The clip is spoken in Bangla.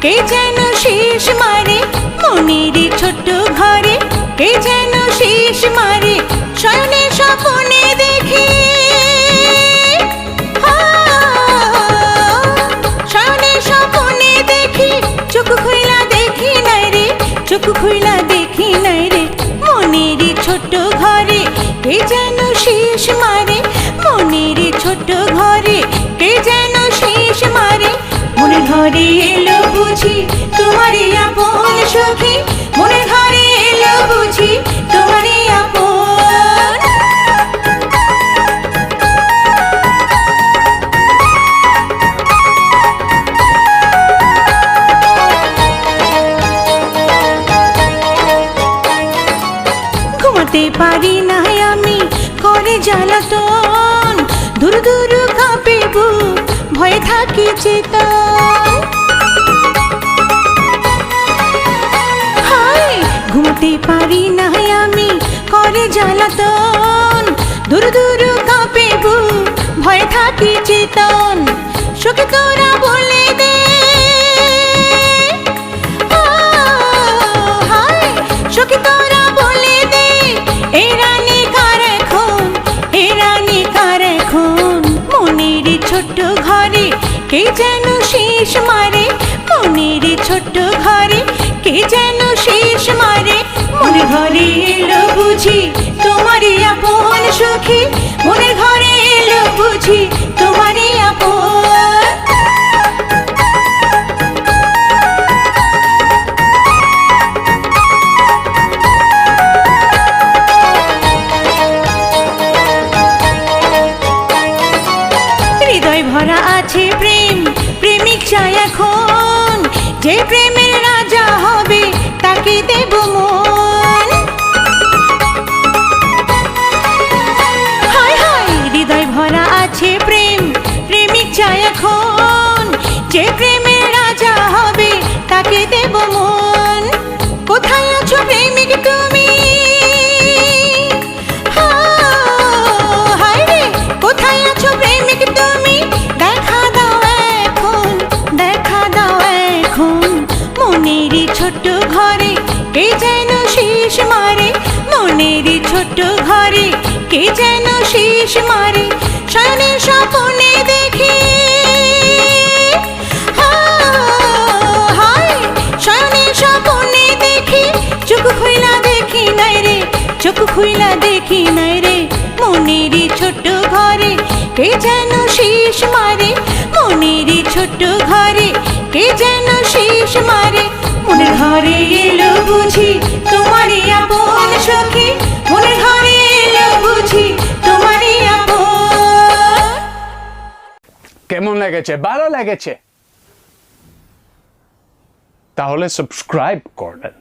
কে যেন শেষ মারে? মনির ছোট্ট ঘরে কে যেন শেষ মারে? শয়নে সপনে দেখি। শয়নে স্বপনে দেখি। চোখ খুইলা দেখি নাই রে, চোখ খুইলা দেখি নাই রে। মনির ছোট্ট ঘরে কে যেন শেষ মারে? মনির ছোট্ট ঘরে ঘরে এলো বুঝি, তোমারই আপন সখী। মনে ঘরে এলো বুঝি, তোমারই ঘুমাতে পারি না আমি করে জ্বালা তো থাকি হায় ঘুমতে পারি না আমি করে জ্বালাতন। দূর দূর কাঁপে ভয় থাকি চেতন। কে যেন শীষ মারে? মনের ছোট্ট ঘরে কে যেন শেষ মারে? মনে ঘরে এলো বুঝি তোমারই আপন সখী। হৃদয় ভরা আছে প্রেম প্রেমিক চাই এখন। যে প্রেমের রাজা হবে তাকে দেব মন। মনেরই ছোট্ট ঘরে, কে যেন শীষ মারে? মনেরই ছোট্ট ঘরে, কে যেন শীষ মারে? শয়নে স্বপনে দেখি। শয়নে স্বপনে দেখি। চোখ খুইলা দেখি নাই রে, চোখ খুইলা দেখি নাই রে। মনেরই ছোট্ট ঘরে, কে যেন শীষ মারে? মনেরই ছোট্ট ঘরে, কে যেন মারে মনে ঘরে এলো বুঝি, তোমারই আপন সখী। মনে ঘরে এলো বুঝি, তোমারই আপন। কেমন লেগেছে? ভালো লেগেছে? তাহলে সাবস্ক্রাইব করবেন।